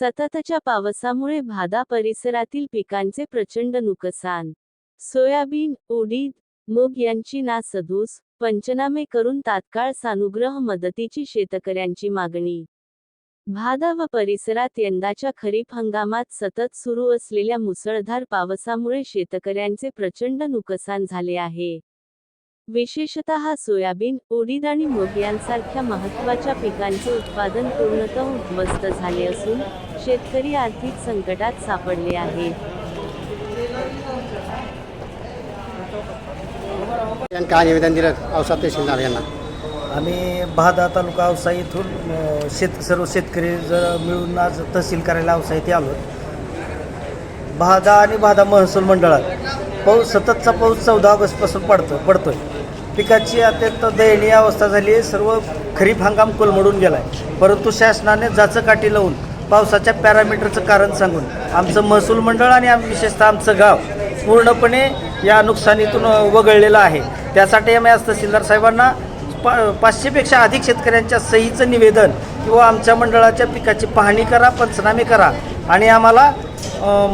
सततच्या पावसामुळे भादा परिसरातील पिकांचे प्रचंड नुकसान. सोयाबीन उडीद मूग यांची नासधूस पंचनामे करून तात्काळ सानुग्रह मदतीची शेतकऱ्यांची मागणी. भादा व परिसरात यंदाच्या खरीप हंगामात सतत सुरू असलेल्या मुसळधार पावसामुळे शेतकऱ्यांचे प्रचंड नुकसान झाले आहे. विशेषतः सोयाबीन उडीद आणि मूग यांसारख्या महत्त्वाच्या पिकांचे उत्पादन पूर्णतः उद्ध्वस्त झाले असून शेतकरी आर्थिक संकटात सापडले आहेत. यांनी काय निवेदन दिलं? औसा तहसीलदार यांना. आम्ही बहादा तालुका औसा इथून शेत सर्व शेतकरी जर मिळून आज तहसील करायला औसा इथे आलो. बहादा आणि बहादा महसूल मंडळात पाऊस सततचा पाऊस चौदा ऑगस्टपासून पडतो पडतोय. पिकाची अत्यंत दयनीय अवस्था झाली आहे. सर्व खरीप हंगाम कोलमडून गेला आहे परंतु शासनाने जाचं काठी लावून पावसाच्या पॅरामीटरचं कारण सांगून आमचं महसूल मंडळ आणि आम- विशेषतः आमचं गाव पूर्णपणे या नुकसानीतून वगळलेलं आहे. त्यासाठी आम्ही आज तहसीलदार साहेबांना पा पाचशेपेक्षा अधिक शेतकऱ्यांच्या सहीचं निवेदन किंवा आमच्या मंडळाच्या पिकाची पाहणी करा पंचनामे करा आणि आम्हाला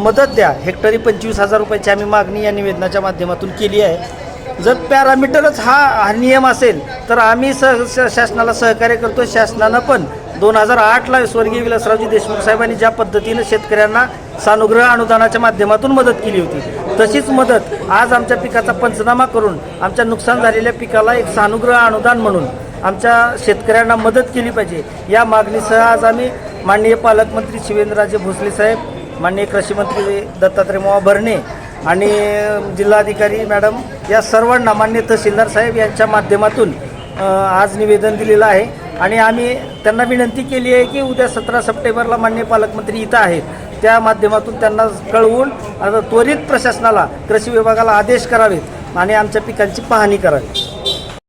मदत द्या. हेक्टरी पंचवीस हजार रुपयाची आम्ही मागणी या निवेदनाच्या माध्यमातून केली आहे. जर पॅरामीटरच हा हा नियम असेल तर आम्ही सह श- शासनाला सहकार्य करतो. शासनानं पण दोन हजार आठला स्वर्गीय विलासरावजी देशमुख साहेबांनी ज्या पद्धतीनं शेतकऱ्यांना सानुग्रह अनुदानाच्या माध्यमातून मदत केली होती तशीच मदत आज आमच्या पिकाचा पंचनामा करून आमच्या नुकसान झालेल्या पिकाला एक सानुग्रह अनुदान म्हणून आमच्या शेतकऱ्यांना मदत केली पाहिजे. या मागणीसह आज आम्ही माननीय पालकमंत्री शिवेंद्रराजे भोसले साहेब माननीय कृषी मंत्री दत्तात्रय मोहा भरणे आणि जिल्हाधिकारी मॅडम या सर्वांना मान्य तहसीलदार साहेब यांच्या माध्यमातून आज निवेदन दिलेलं आहे. आणि आम्ही त्यांना विनंती केली आहे की उद्या सतरा सप्टेंबरला मान्य पालकमंत्री इथं आहेत. त्या माध्यमातून त्यांना कळवून आता त्वरित प्रशासनाला कृषी विभागाला आदेश करावेत आणि आमच्या पिकांची पाहणी करावी.